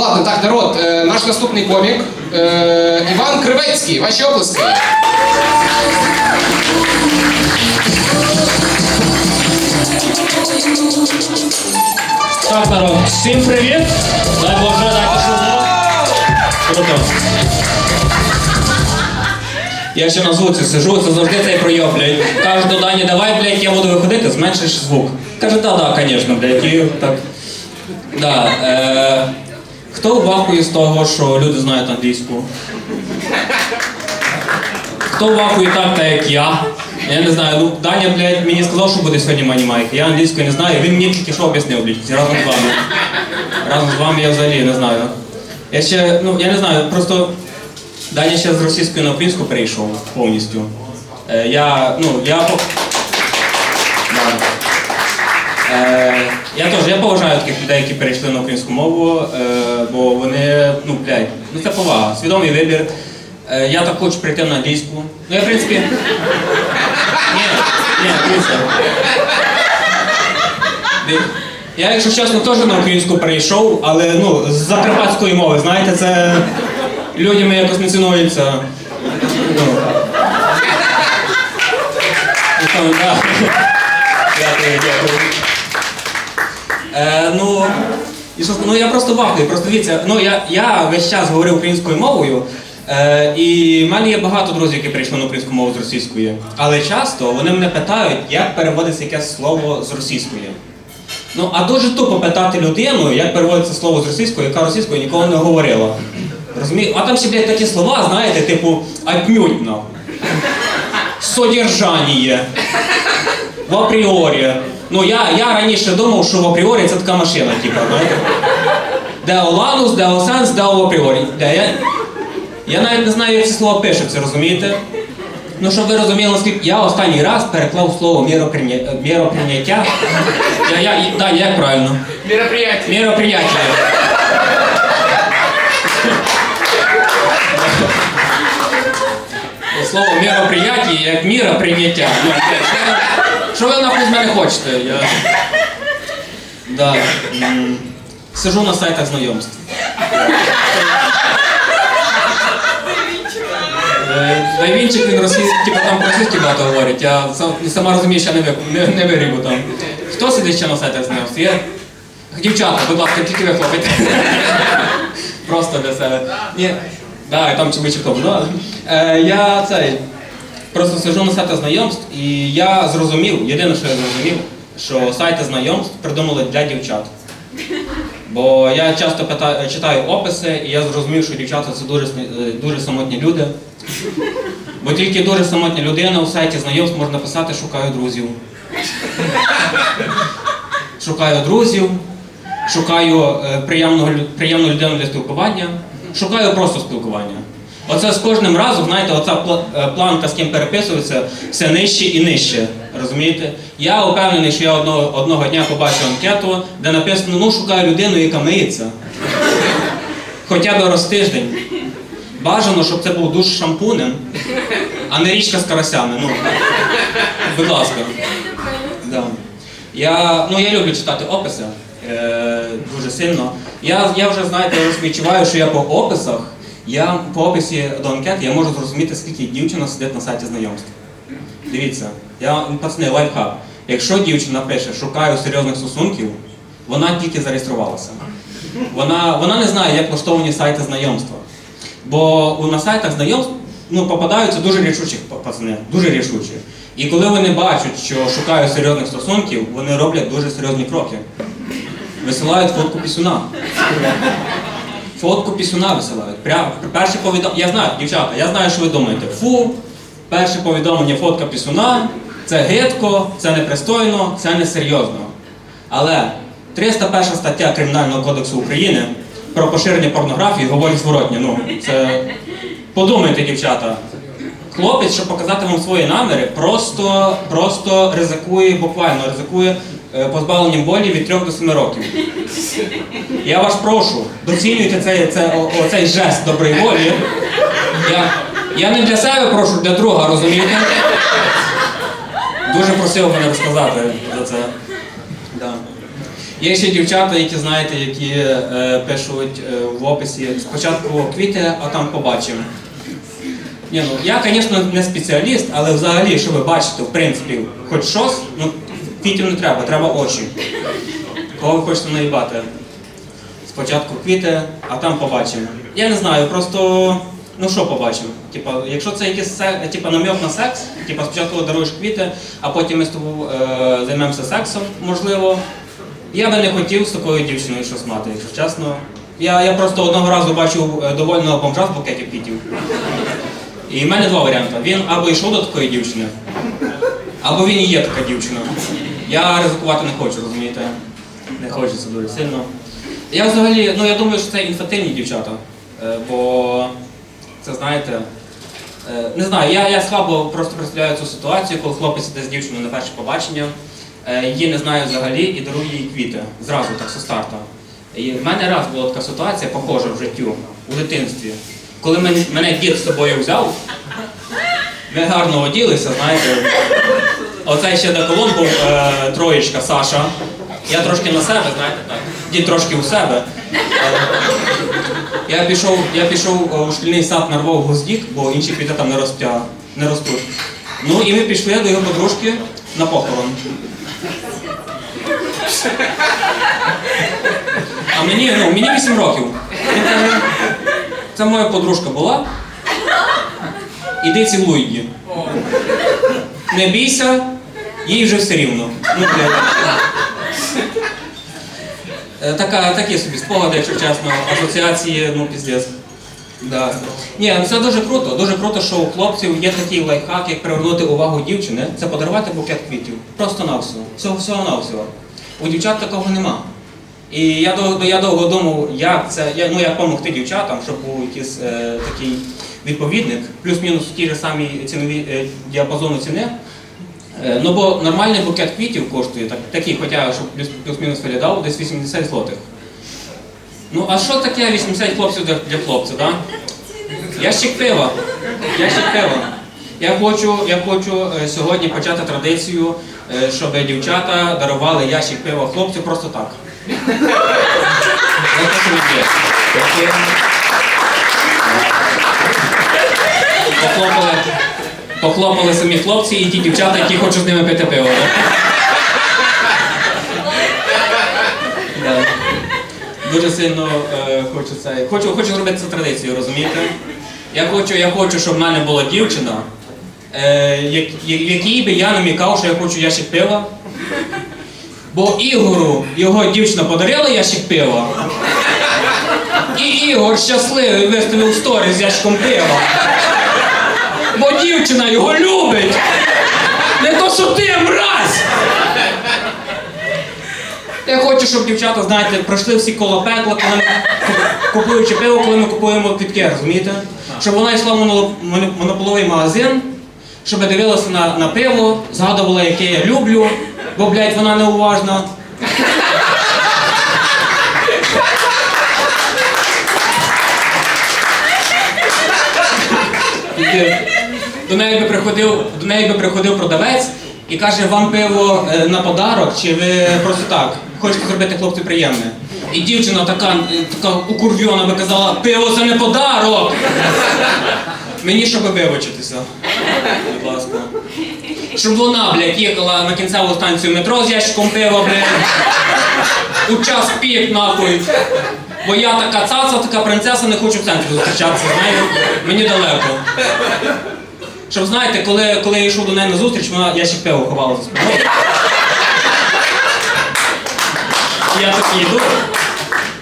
Ладно, так, народ, е, наш наступний комік е, Іван Кривецький. Ваші оплески. Так, народ, всім привіт! Дай Боже, дайте шумно. Круто. Я ще на звуці сижу, це завжди цей пройоб, блядь. Кажу до Дані, давай, блядь, я буду виходити, зменшиш звук. Каже, да, да, звісно, блядь, і так. Да, е, хто вахує з того, що люди знають англійську? Хто вахує так, так як я? Я не знаю, ну Даня, блядь, мені сказав, що буде сьогодні манімайк. Я англійської не знаю, він мені тільки що об'яснив, блядь, разом з вами. Разом з вами я взагалі не знаю. Я ще, ну, я не знаю, просто Даня ще з російської на українську перейшов повністю. Е, я, ну, я... Е, я теж я поважаю таких людей, які перейшли на українську мову, е, бо вони, ну, блядь, ну це повага, свідомий вибір. Е, я так хочу прийти на англійську. Ну, я, в принципі. Ні, ні, дивіться. Я, якщо чесно, теж на українську перейшов, але ну, з закарпатської мови, знаєте, це людям якось не цінується. Ну. Ну. Дякую, дякую. Е, ну, і що, ну я просто вахую, просто дивіться, ну я, я весь час говорив українською мовою, е, і в мене є багато друзів, які прийшли на українську мову з російської. Але часто вони мене питають, як переводиться якесь слово з російської. Ну, а дуже тупо питати людину, як переводиться слово з російської, яка російською ніколи не говорила. Розумієте? А там ще, блядь, такі слова, знаєте, типу отнюдь. Содержання. В апріорі. Ну я, я раніше думав, що в апріорі це така машина, типу, знаєте. Део ланус, део сенс, део в апріорі. Де я? Я навіть не знаю, як ці слова пишуться, розумієте? Ну, щоб ви розуміли, наскільки я останній раз переклав слово міроприйняття. Я, я, Даня, як правильно? Мероприятие. Мероприятие. Слово мероприятие як міра прийняття. Що ви нахуй з мене хочете? Я... Да. Сижу на сайтах знайомств. Дайвінчик він російський, типу там російські багато говорять. Я сам, сама розумію, що я не, не, не вирібу там. Хто сидить ще на сайтах знайомств? Є? Дівчата, будь ласка, тільки ви хлопець. Просто для себе. Ні. Да, і там чи ви чи. Ну, е, я цей. Просто сиджу на сайтах знайомств, і я зрозумів, єдине, що я зрозумів, що сайти знайомств придумали для дівчат. Бо я часто питаю, читаю описи, і я зрозумів, що дівчата це дуже, е, дуже самотні люди. Бо тільки дуже самотня людина у сайті знайомств може написати шукаю друзів. Шукаю друзів, шукаю е, приємного, лю- приємну людину для спілкування, шукаю просто спілкування. Оце з кожним разом, знаєте, оця е, планка, з ким переписується, все нижче і нижче. Розумієте? Я впевнений, що я одного, одного дня побачу анкету, де написано, ну шукаю людину, яка миється. Хоча б раз тиждень. Бажано, щоб це був душ шампунем, а не річка з карасями. Ну, будь ласка. Да. Я, ну, я люблю читати описи е, дуже сильно. Я, я вже, знаєте, відчуваю, що я по описах, я по описі до анкети я можу зрозуміти, скільки дівчина сидить на сайті знайомств. Дивіться, я пацани, лайфхак. Якщо дівчина пише шукаю серйозних стосунків, вона тільки зареєструвалася. Вона, вона не знає, як влаштовані сайти знайомства. Бо на сайтах знайомств ну, попадаються дуже рішучі пацани, дуже рішучі. І коли вони бачать, що шукаю серйозних стосунків, вони роблять дуже серйозні кроки. Висилають фотку пісюна. Фотку пісюна висилають. Прямо перше повідомлення. Я знаю, дівчата, я знаю, що ви думаєте. Фу, перше повідомлення фотка пісюна, це гидко, це непристойно, це несерйозно. Але 301 стаття Кримінального кодексу України про поширення порнографії говорить зворотні. Ну, це подумайте, дівчата. Хлопець, щоб показати вам свої наміри, просто, просто ризикує, буквально ризикує позбавленням волі від 3 до 7 років. Я вас прошу, доцінюйте цей, це, оцей жест доброї волі. Я, я не для себе прошу, для друга, розумієте? Дуже просив мене розказати за це. Да. Є ще дівчата, які знаєте, які е, пишуть е, в описі спочатку квіти, а там побачимо. Ні, ну я, звісно, не спеціаліст, але взагалі, щоб ви бачите, в принципі, хоч щось, ну квітів не треба, треба очі. Кого ви хочете наїбати? Спочатку квіти, а там побачимо. Я не знаю, просто ну що побачимо? Типа, якщо це якийсь се- типа, намек на секс, типа спочатку даруєш квіти, а потім ми з тобою е, займемося сексом, можливо. Я би не хотів з такою дівчиною щось мати, якщо чесно. Я, я просто одного разу бачив е, довольного бомжа з букетів квітів. І в мене два варіанти. Він або йшов до такої дівчини, або він і є така дівчина. Я ризикувати не хочу, розумієте? Не хочеться дуже сильно. Я взагалі, ну я думаю, що це інфантильні дівчата. Е, Бо це знаєте. е, Не знаю, я, я слабо просто представляю цю ситуацію, коли хлопець іде з дівчиною на перше побачення, е, її не знаю взагалі і дарує їй квіти. Зразу так зі старта. І в мене раз була така ситуація, похожа в життю, у дитинстві. Коли мене, мене дід з собою взяв, ми гарно оділися, знаєте. Оцей ще деколон був е, троєчка Саша. Я трошки на себе, знаєте, так. Дід трошки у себе. Е, Я пішов, я пішов е, у шкільний сад нарвав гвоздік, бо інші квіти там не, ростя, не ростуть. Ну і ми пішли до його подружки на похорон. А мені, ну, мені 8 років. Він каже, це моя подружка була. Іди цілуй її. Не бійся, їй вже все рівно. Ну. Е, Така, такі собі спогади, якщо чесно, асоціації, ну піздець. Да. Ні, ну це дуже круто. Дуже круто, що у хлопців є такий лайфхак, як привернути увагу дівчини, це подарувати букет квітів. Просто навсього. Всього всього навсього. У дівчат такого нема. І я довго, я довго думав, як це, я, ну як допомогти дівчатам, щоб був якийсь е, такий відповідник, плюс-мінус ті ж самі цінові е, діапазону ціни. Е, ну бо нормальний букет квітів коштує, так, такий, хоча щоб плюс- плюс-мінус виглядав, десь 80 злотих. Ну а що таке 80 хлопців для, для хлопця, да? Ящик пива. Ящик пива. Я хочу, я хочу е, сьогодні почати традицію, щоб дівчата дарували ящик пива хлопцю просто так. Я хочу відео. Таке. Похлопали, похлопали самі хлопці і ті дівчата, які хочуть з ними пити пиво. Да? Дуже сильно е, хочу це. Хочу, хочу зробити це традицію, розумієте? Я хочу, я хочу, щоб в мене була дівчина, е, як, якій би я намікав, що я хочу ящик пива. Бо Ігору його дівчина подарила ящик пива. І Ігор щасливий виставив сторі з ящиком пива. Бо дівчина його любить. Не то, що ти мразь! Я хочу, щоб дівчата, знаєте, пройшли всі коло пекла, коли ми купуючи пиво, коли ми купуємо квітки, розумієте? Щоб вона йшла в монополовий магазин, щоб дивилася на, на пиво, згадувала, яке я люблю, бо, блядь, вона неуважна. І До неї би приходив, до неї би приходив продавець і каже, вам пиво е, на подарок, чи ви просто так хочете зробити хлопцю приємне. І дівчина така, е, така укурвьона би казала, пиво це не подарок. Мені щоб вибачитися. Будь ласка. Щоб вона, блядь, їхала на кінцеву станцію метро з ящиком пива, блядь. У час пік, нахуй. Бо я така цаца, така принцеса, не хочу в центрі зустрічатися, знаєте, мені далеко. Щоб знаєте, коли, коли я йшов до неї на зустріч, вона ящик пива ховала за спиною. Я такий йду,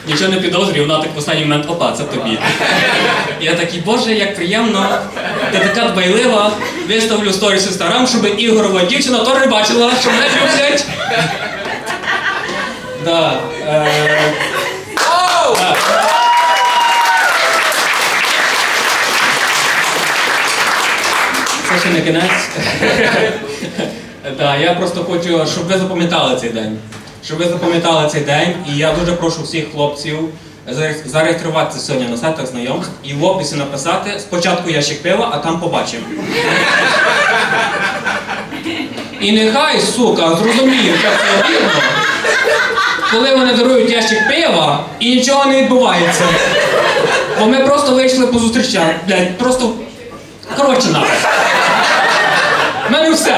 нічого не підозрюю, вона так в останній момент, опа, це тобі. Я такий, боже, як приємно, ти така дбайлива, виставлю сторіс інстаграм, щоб Ігорова дівчина теж бачила, що мене люблять. Да, е, да. Це ще не кінець. Так, я просто хочу, щоб ви запам'ятали цей день. Щоб ви запам'ятали цей день, і я дуже прошу всіх хлопців зареєс- зареєструватися сьогодні на сайтах знайомств і в описі написати спочатку ящик пива, а там побачимо. І нехай, сука, зрозуміють, як це вірно. коли вони дарують ящик пива і нічого не відбувається. Бо ми просто вийшли позустрічати, блядь, просто. Коротше нахуй. У мене все.